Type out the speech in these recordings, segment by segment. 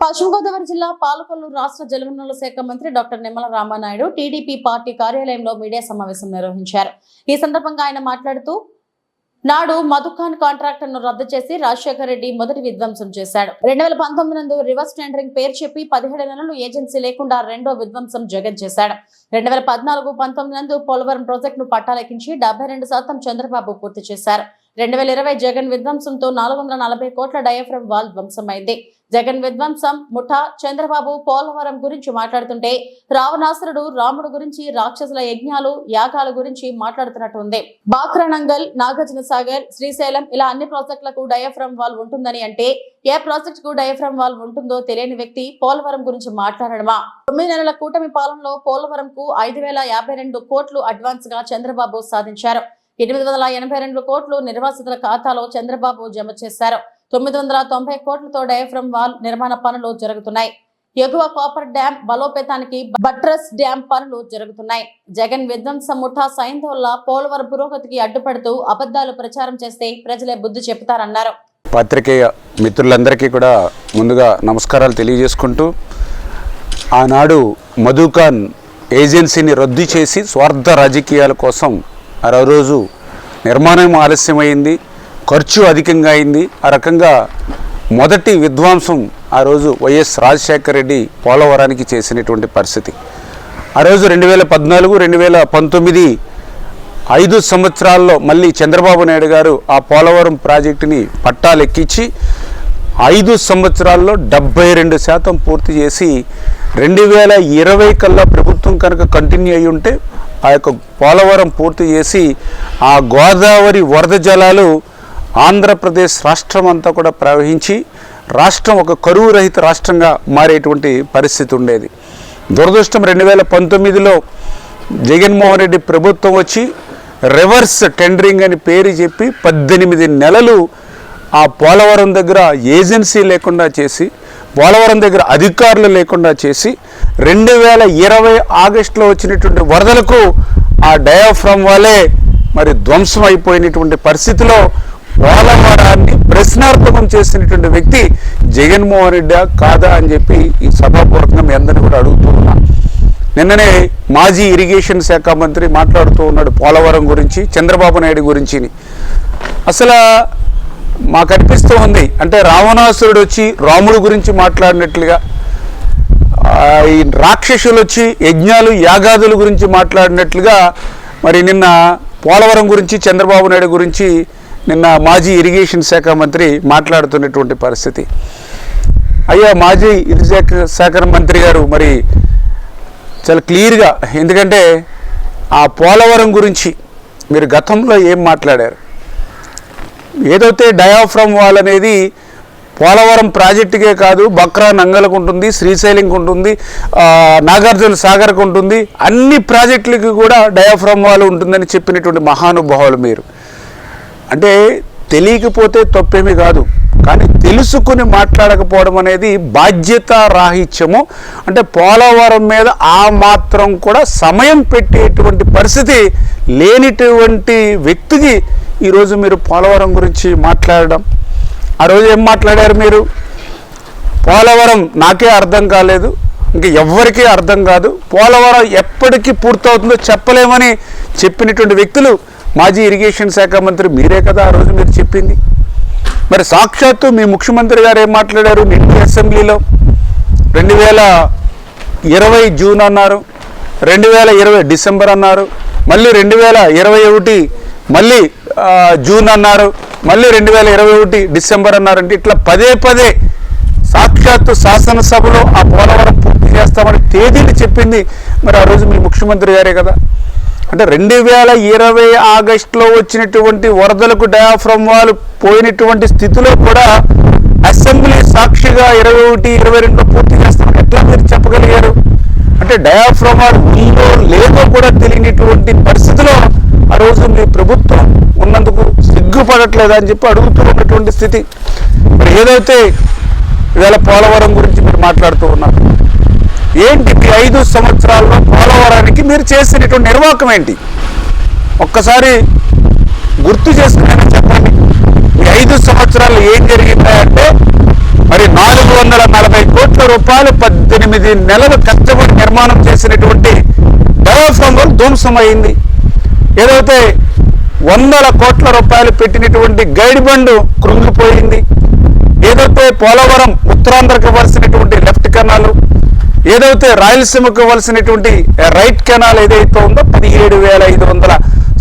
పశ్చిమ గోదావరి జిల్లా పాలకొల్లు రాష్ట్ర జలవనరుల శాఖ మంత్రి doctor Nimmala Ramanaidu TDP party కార్యాలయంలో మీడియా సమావేశం నిర్వహించారు. ఈ సందర్భంగా ఆయన మాట్లాడుతూ నాడు మధుఖాన్ కాంట్రాక్టర్ను రద్దు చేసి రాజశేఖర రెడ్డి మొదటి విధ్వంసం చేశాడు. రెండు వేల పంతొమ్మిది నందు రివర్స్ టెండరింగ్ పేరు చెప్పి పదిహేడు నెలలు ఏజెన్సీ లేకుండా రెండో విధ్వంసం జగన్ చేశాడు. రెండు వేల పద్నాలుగు పంతొమ్మిది నందు పోలవరం ప్రాజెక్టును పట్టాలెక్కించి డెబ్బై రెండు శాతం చంద్రబాబు పూర్తి చేశారు. రెండు వేల ఇరవై జగన్ విధ్వంసంతో నాలుగు వందల నలభై కోట్ల డయాఫ్రమ్ వాల్ ధ్వంసమైంది. జగన్ విధ్వంసం ముఠా చంద్రబాబు పోలవరం గురించి మాట్లాడుతుంటే రావణాసురుడు రాముడు గురించి రాక్షసుల యజ్ఞాలు యాగాల గురించి మాట్లాడుతున్నట్టు ఉంది. బాక్రానంగల్ నాగార్జున సాగర్ శ్రీశైలం ఇలా అన్ని ప్రాజెక్టులకు డయాఫ్రమ్ వాల్ ఉంటుందని అంటే ఏ ప్రాజెక్ట్కు డయాఫ్రమ్ వాల్ ఉంటుందో తెలియని వ్యక్తి పోలవరం గురించి మాట్లాడడమా? తొమ్మిది నెలల కూటమి పాలనలో పోలవరం కు ఐదు వేల యాభై రెండు కోట్లు అడ్వాన్స్గా చంద్రబాబు సాధించారు. ఎనిమిది వందల ఎనభై రెండు కోట్లు నిర్వాసితుల ఖాతాలో చంద్రబాబు జమ చేశారు. తొమ్మిది వందల తొంభై కోట్లతో డయాఫ్రమ్ వాల్ నిర్మాణ పనులు జరుగుతున్నాయి. ఎగువ కాపర్ డ్యాం బలోపేతానికి బట్రస్ డ్యాం పనులు జరుగుతున్నాయి. జగన్ విధ్వంస ముఠా సైంధవుల వల్ల పోలవరం పురోగతికి అడ్డుపడుతూ అబద్ధాలు ప్రచారం చేస్తే ప్రజలే బుద్ధి చెబుతారన్నారు. పాత్రికేయ మిత్రులందరికీ కూడా ముందుగా నమస్కారాలు తెలియజేసుకుంటూ ఆనాడు మధుఖాన్ ఏజెన్సీని రద్దు చేసి స్వార్థ రాజకీయాల కోసం ఆ రోజు నిర్మాణం ఆలస్యమైంది ఖర్చు అధికంగా అయింది. ఆ రకంగా మొదటి విధ్వంసం ఆ రోజు వైఎస్ రాజశేఖర రెడ్డి పోలవరానికి చేసినటువంటి పరిస్థితి. ఆ రోజు రెండు వేల పద్నాలుగు రెండు వేల పంతొమ్మిది ఐదు సంవత్సరాల్లో మళ్ళీ చంద్రబాబు నాయుడు గారు ఆ పోలవరం ప్రాజెక్టుని పట్టాలెక్కించి ఐదు సంవత్సరాల్లో డెబ్బై రెండు శాతం పూర్తి చేసి రెండు వేల ఇరవై కల్లా ప్రభుత్వం కనుక కంటిన్యూ అయి ఉంటే ఆ యొక్క పోలవరం పూర్తి చేసి ఆ గోదావరి వరద జలాలు ఆంధ్రప్రదేశ్ రాష్ట్రం అంతా కూడా ప్రవహించి రాష్ట్రం ఒక కరువు రహిత రాష్ట్రంగా మారేటువంటి పరిస్థితి ఉండేది. దురదృష్టం రెండు వేల పంతొమ్మిదిలో జగన్మోహన్ రెడ్డి ప్రభుత్వం వచ్చి రివర్స్ టెండరింగ్ అని పేరు చెప్పి పద్దెనిమిది నెలలు ఆ పోలవరం దగ్గర ఏజెన్సీ లేకుండా చేసి పోలవరం దగ్గర అధికారులు లేకుండా చేసి రెండు వేల ఇరవై ఆగస్టులో వచ్చినటువంటి వరదలకు ఆ డయాఫ్రమ్ వల్లే మరి ధ్వంసం అయిపోయినటువంటి పరిస్థితిలో పోలవరాన్ని ప్రశ్నార్థకం చేసినటువంటి వ్యక్తి జగన్మోహన్ రెడ్డి కాదా అని చెప్పి ఈ సభాపూర్వకంగా మీ అందరినీ కూడా అడుగుతూ ఉన్నా. నిన్ననే మాజీ ఇరిగేషన్ శాఖ మంత్రి మాట్లాడుతూ ఉన్నాడు పోలవరం గురించి చంద్రబాబు నాయుడు గురించి. అసలు మాకు అనిపిస్తూ ఉంది. అంటే రావణాసురుడు వచ్చి రాముడు గురించి మాట్లాడినట్లుగా ఈ రాక్షసులు వచ్చి యజ్ఞాలు యాగాదుల గురించి మాట్లాడినట్లుగా మరి నిన్న పోలవరం గురించి చంద్రబాబు నాయుడు గురించి నిన్న మాజీ ఇరిగేషన్ శాఖ మంత్రి మాట్లాడుతున్నటువంటి పరిస్థితి. అయ్యా మాజీ ఇరిగేషన్ శాఖ మంత్రి గారు మరి చాలా క్లియర్గా ఎందుకంటే ఆ పోలవరం గురించి మీరు గతంలో ఏం మాట్లాడారు? ఏదైతే డయాఫ్రమ్ వాల్ అనేది పోలవరం ప్రాజెక్టుకే కాదు బక్రా నంగలకు ఉంటుంది శ్రీశైలంకి ఉంటుంది నాగార్జున సాగర్కి ఉంటుంది అన్ని ప్రాజెక్టులకి కూడా డయాఫ్రమ్ వాల్ ఉంటుందని చెప్పినటువంటి మహానుభావులు మీరు. అంటే తెలియకపోతే తప్పేమీ కాదు. కానీ తెలుసుకుని మాట్లాడకపోవడం అనేది బాధ్యత రాహిత్యము అంటే పోలవరం మీద ఆ మాత్రం కూడా సమయం పెట్టేటువంటి పరిస్థితి లేనిటువంటి వ్యక్తికి ఈరోజు మీరు పోలవరం గురించి మాట్లాడడం ఆ రోజు ఏం మాట్లాడారు మీరు? పోలవరం నాకే అర్థం కాలేదు. ఇంక ఎవ్వరికీ అర్థం కాదు. పోలవరం ఎప్పటికీ పూర్తవుతుందో చెప్పలేమని చెప్పినటువంటి వ్యక్తులు మాజీ ఇరిగేషన్ శాఖ మంత్రి మీరే కదా ఆ రోజు మీరు చెప్పింది. మరి సాక్షాత్తు మీ ముఖ్యమంత్రి గారు ఏం మాట్లాడారు? నిండి అసెంబ్లీలో రెండు వేల ఇరవై జూన్ అన్నారు రెండు వేల ఇరవై డిసెంబర్ అన్నారు మళ్ళీ రెండు వేల ఇరవై ఒకటి మళ్ళీ జూన్ అన్నారు. మళ్ళీ రెండు వేల ఇరవై ఒకటి డిసెంబర్ అన్నారంటే ఇట్లా పదే పదే సాక్షాత్తు శాసనసభలో ఆ పోలవరం పూర్తి చేస్తామని తేదీని చెప్పింది మరి ఆ రోజు మీ ముఖ్యమంత్రి గారే కదా. అంటే రెండు వేల ఇరవై ఆగస్టులో వచ్చినటువంటి వరదలకు డయాఫ్రమ్ వాళ్ళు పోయినటువంటి స్థితిలో కూడా అసెంబ్లీ సాక్షిగా ఇరవై ఒకటి ఇరవై రెండులో పూర్తి చేస్తామని ఎట్లా మీరు చెప్పగలిగారు? అంటే డయాఫ్రమ్ వాళ్ళు ఉందో లేదో కూడా తెలియనటువంటి పరిస్థితిలో ఆ రోజు మీ ప్రభుత్వం ఉన్నందుకు సిగ్గుపడట్లేదా అని చెప్పి అడుగుతూ ఉన్నటువంటి స్థితి. మరి ఏదైతే ఇవాళ పోలవరం గురించి మీరు మాట్లాడుతూ ఉన్నారు ఏంటి మీ ఐదు సంవత్సరాల్లో పోలవరానికి మీరు చేసినటువంటి నిర్వాహకం ఏంటి? ఒక్కసారి గుర్తు చేసుకుని చెప్పండి. ఈ ఐదు సంవత్సరాలు ఏం జరిగిందంటే మరి నాలుగు వందల నలభై కోట్ల రూపాయలు పద్దెనిమిది నెలలు కష్టపడి నిర్మాణం చేసినటువంటి డయాఫ్రమ్ ధ్వంసం అయింది ఏదైతే వందల కోట్ల రూపాయలు పెట్టినటువంటి గైడ్ బండ్ కృంగిపోయింది ఏదైతే పోలవరం ఉత్తరాంధ్రకు ఇవ్వాల్సినటువంటి లెఫ్ట్ కెనాలు ఏదైతే రాయలసీమకు ఇవ్వాల్సినటువంటి రైట్ కెనాల్ ఏదైతే ఉందో పదిహేడు వేల ఐదు వందల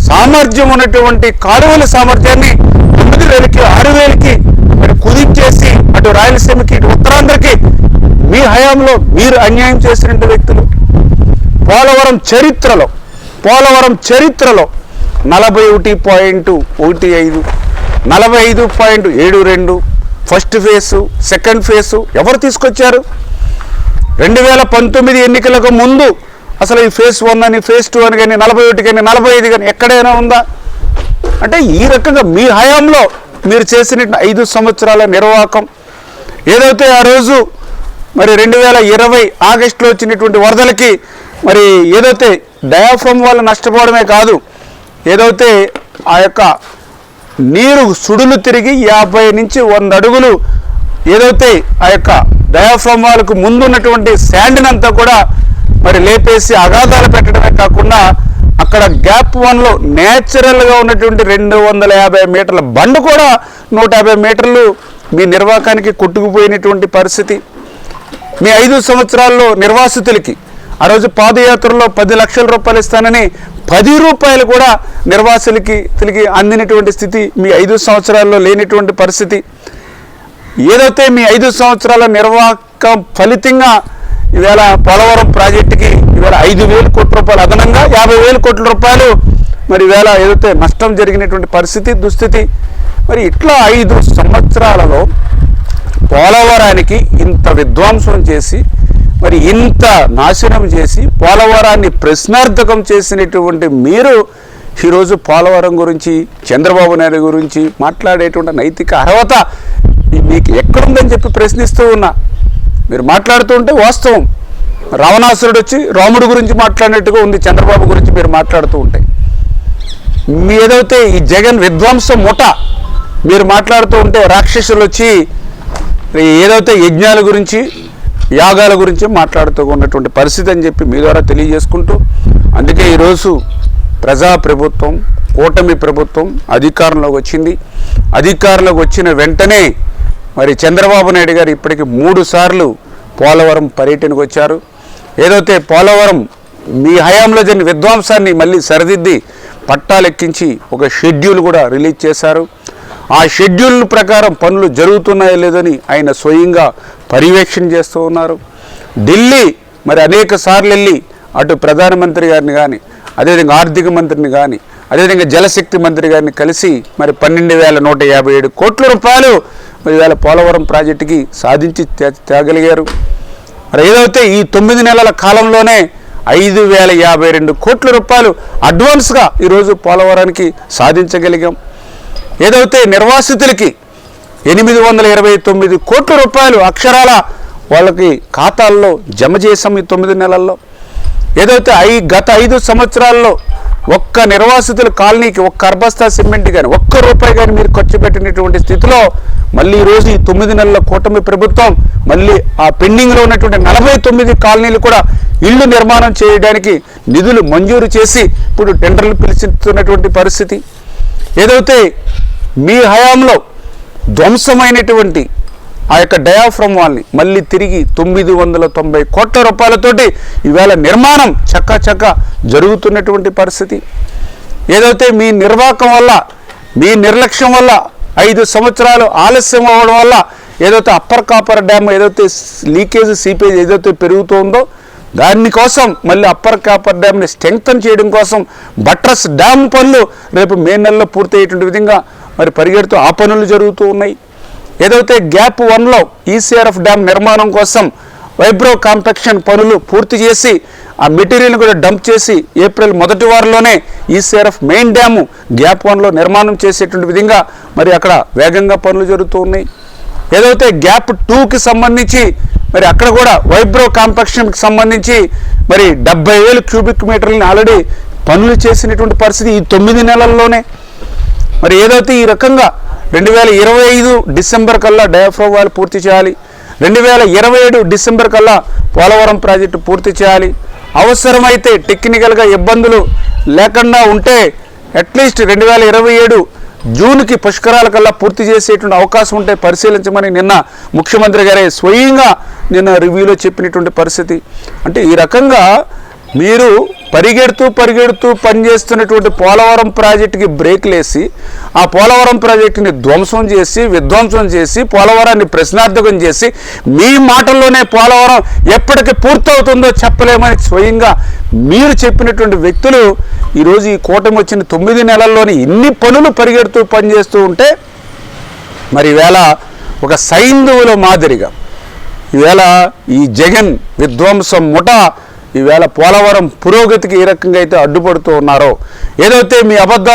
సామర్థ్యం ఉన్నటువంటి కాలువల సామర్థ్యాన్ని తొమ్మిది వేలకి ఆరు వేలకి మరి కుదించేసి అటు రాయలసీమకి ఇటు ఉత్తరాంధ్రకి మీ హయాంలో మీరు అన్యాయం చేసినటువంటి వ్యక్తులు. పోలవరం చరిత్రలో పోలవరం చరిత్రలో నలభై ఒకటి పాయింట్ ఒకటి ఐదు నలభై ఐదు పాయింట్ ఏడు రెండు ఫస్ట్ ఫేసు సెకండ్ ఫేసు ఎవరు తీసుకొచ్చారు? రెండు వేల పంతొమ్మిది ఎన్నికలకు ముందు అసలు ఈ ఫేస్ వన్ అని ఫేస్ టూ అని కానీ నలభై ఒకటి కానీ నలభై ఐదు కానీ ఎక్కడైనా ఉందా? అంటే ఈ రకంగా మీ హయాంలో మీరు చేసిన ఐదు సంవత్సరాల నిర్వాహకం ఏదైతే ఆ రోజు మరి రెండు వేల ఇరవై ఆగస్టులో వచ్చినటువంటి వరదలకి మరి ఏదైతే డయాఫ్రమ్ వల్ల నష్టపోవడమే కాదు ఏదైతే ఆ యొక్క నీరు సుడులు తిరిగి యాభై నుంచి వంద అడుగులు ఏదైతే ఆ యొక్క డయాఫ్రమ్ వాళ్ళకు ముందున్నటువంటి శాండ్ని అంతా కూడా మరి లేపేసి అగాధాలు పెట్టడమే కాకుండా అక్కడ గ్యాప్ వన్లో న్యాచురల్గా ఉన్నటువంటి రెండు వందల యాభై మీటర్ల బండ్ కూడా నూట యాభై మీటర్లు మీ నిర్వాహకానికి కొట్టుకుపోయినటువంటి పరిస్థితి. మీ ఐదు సంవత్సరాల్లో నిర్వాసితులకి ఆ రోజు పాదయాత్రలో పది లక్షల రూపాయలు ఇస్తానని పది రూపాయలు కూడా నిర్వాసులకి తిరిగి అందినటువంటి స్థితి మీ ఐదు సంవత్సరాల్లో లేనటువంటి పరిస్థితి. ఏదైతే మీ ఐదు సంవత్సరాల నిర్వాహకం ఫలితంగా ఈవేళ పోలవరం ప్రాజెక్టుకి ఇవాళ ఐదు వేల కోట్ల రూపాయలు అదనంగా యాభై వేల కోట్ల రూపాయలు మరి ఇవాళ ఏదైతే నష్టం జరిగినటువంటి పరిస్థితి దుస్థితి మరి ఇట్లా ఐదు సంవత్సరాలలో పోలవరానికి ఇంత విధ్వంసం చేసి మరి ఇంత నాశనం చేసి పోలవరాన్ని ప్రశ్నార్థకం చేసినటువంటి మీరు ఈరోజు పోలవరం గురించి చంద్రబాబు నాయుడు గురించి మాట్లాడేటువంటి నైతిక అర్హత మీకు ఎక్కడుందని చెప్పి ప్రశ్నిస్తూ ఉన్నా. మీరు మాట్లాడుతూ ఉంటే వాస్తవం. రావణాసురుడు వచ్చి రాముడు గురించి మాట్లాడినట్టుగా ఉంది చంద్రబాబు గురించి మీరు మాట్లాడుతూ ఉంటే. మీ ఏదైతే ఈ జగన్ విధ్వంస ముఠ మీరు మాట్లాడుతూ ఉంటే రాక్షసులు వచ్చి ఏదైతే యజ్ఞాల గురించి యాగాల గురించి మాట్లాడుతూ ఉన్నటువంటి పరిస్థితి అని చెప్పి మీ ద్వారా తెలియజేసుకుంటూ అందుకే ఈరోజు ప్రజా ప్రభుత్వం కూటమి ప్రభుత్వం అధికారంలోకి వచ్చింది. అధికారంలోకి వచ్చిన వెంటనే మరి చంద్రబాబు నాయుడు గారు ఇప్పటికి మూడు సార్లు పోలవరం పర్యటనకు వచ్చారు. ఏదైతే పోలవరం మీ హయాంలో జరిగిన విధ్వంసాన్ని మళ్ళీ సరిదిద్ది పట్టాలెక్కించి ఒక షెడ్యూల్ కూడా రిలీజ్ చేశారు. ఆ షెడ్యూల్ ప్రకారం పనులు జరుగుతున్నాయో లేదని ఆయన స్వయంగా పర్యవేక్షణ చేస్తూ ఉన్నారు. ఢిల్లీ మరి అనేక సార్లు వెళ్ళి అటు ప్రధానమంత్రి గారిని కానీ అదేవిధంగా ఆర్థిక మంత్రిని కానీ అదేవిధంగా జలశక్తి మంత్రి గారిని కలిసి మరి పన్నెండు వేల నూట యాభై ఏడు కోట్ల రూపాయలు మరి ఇవాళ పోలవరం ప్రాజెక్టుకి సాధించి తేగలిగారు మరి ఏదైతే ఈ తొమ్మిది నెలల కాలంలోనే ఐదు వేల యాభై రెండు కోట్ల రూపాయలు అడ్వాన్స్గా ఈరోజు పోలవరానికి సాధించగలిగాం. ఏదైతే నిర్వాసితులకి ఎనిమిది వందల ఇరవై తొమ్మిది కోట్ల రూపాయలు అక్షరాల వాళ్ళకి ఖాతాల్లో జమ చేసాం ఈ తొమ్మిది నెలల్లో. ఏదైతే ఐ గత ఐదు సంవత్సరాల్లో ఒక్క నిర్వాసితుల కాలనీకి ఒక్క అర్బస్తా సిమెంట్ కానీ ఒక్క రూపాయి కానీ మీరు ఖర్చు పెట్టినటువంటి స్థితిలో మళ్ళీ ఈరోజు రోజు ఈ తొమ్మిది నెలల కూటమి ప్రభుత్వం మళ్ళీ ఆ పెండింగ్లో ఉన్నటువంటి నలభై తొమ్మిది కాలనీలు కూడా ఇళ్ళు నిర్మాణం చేయడానికి నిధులు మంజూరు చేసి ఇప్పుడు టెండర్లు పిలుచుతున్నటువంటి పరిస్థితి. ఏదైతే మీ హయాంలో ధ్వంసమైనటువంటి ఆ యొక్క డయాఫ్రమ్ వాల్ని మళ్ళీ తిరిగి తొమ్మిది వందల తొంభై కోట్ల రూపాయలతోటి ఈవేళ నిర్మాణం చక్క చక్క జరుగుతున్నటువంటి పరిస్థితి. ఏదైతే మీ నిర్వాహకం వల్ల మీ నిర్లక్ష్యం వల్ల ఐదు సంవత్సరాలు ఆలస్యం అవ్వడం వల్ల ఏదైతే అప్పర్ కాపర్ డ్యామ్ ఏదైతే లీకేజ్ సీపేజ్ ఏదైతే పెరుగుతుందో దానికోసం మళ్ళీ అప్పర్ కాపర్ డ్యామ్ని స్ట్రెంగ్తన్ చేయడం కోసం బట్రస్ డ్యామ్ పనులు రేపు మే నెలలో పూర్తయ్యేటువంటి విధంగా మరి పరిగెడుతూ ఆ పనులు జరుగుతూ ఉన్నాయి. ఏదైతే గ్యాప్ వన్లో ఈసీఆర్ఎఫ్ డ్యామ్ నిర్మాణం కోసం వైబ్రో కాంపెక్షన్ పనులు పూర్తి చేసి ఆ మెటీరియల్ని కూడా డంప్ చేసి ఏప్రిల్ మొదటి వారంలోనే ఈసీఆర్ఎఫ్ మెయిన్ డ్యాము గ్యాప్ వన్లో నిర్మాణం చేసేటువంటి విధంగా మరి అక్కడ వేగంగా పనులు జరుగుతూ ఉన్నాయి. ఏదైతే గ్యాప్ టూకి సంబంధించి మరి అక్కడ కూడా వైబ్రో కాంపాక్షన్కి సంబంధించి మరి డెబ్బై వేలు క్యూబిక్ మీటర్లని ఆల్రెడీ పనులు చేసినటువంటి పరిస్థితి ఈ తొమ్మిది నెలల్లోనే. మరి ఏదైతే ఈ రకంగా రెండు వేల ఇరవై ఐదు డిసెంబర్ కల్లా డయాఫ్రోవాల్ పూర్తి చేయాలి రెండు వేల ఇరవై ఏడు డిసెంబర్ కల్లా పోలవరం ప్రాజెక్టు పూర్తి చేయాలి అవసరమైతే టెక్నికల్గా ఇబ్బందులు లేకుండా ఉంటే అట్లీస్ట్ రెండు వేల ఇరవై ఏడు జూన్కి పుష్కరాల కల్లా పూర్తి చేసేటువంటి అవకాశం ఉంటే పరిశీలించమని నిన్న ముఖ్యమంత్రి గారే స్వయంగా నిన్న రివ్యూలో చెప్పినటువంటి పరిస్థితి. అంటే ఈ రకంగా మీరు పరిగెడుతూ పరిగెడుతూ పనిచేస్తున్నటువంటి పోలవరం ప్రాజెక్టుకి బ్రేక్లేసి ఆ పోలవరం ప్రాజెక్టుని ధ్వంసం చేసి విధ్వంసం చేసి పోలవరాన్ని ప్రశ్నార్థకం చేసి మీ మాటల్లోనే పోలవరం ఎప్పటికి పూర్తవుతుందో చెప్పలేమని స్వయంగా మీరు చెప్పినటువంటి వ్యక్తులు ఈరోజు ఈ కూటమి వచ్చిన తొమ్మిది నెలల్లోని ఇన్ని పనులు పరిగెడుతూ పనిచేస్తూ ఉంటే మరి ఈవేళ ఒక సైంధవుల మాదిరిగా ఈవేళ ఈ జగన్ విధ్వంసం ముఠ ఈవేళ పోలవరం పురోగతికి ఏ రకంగా అయితే అడ్డుపడుతూ ఉన్నారో ఏదైతే మీ అబద్ధాలు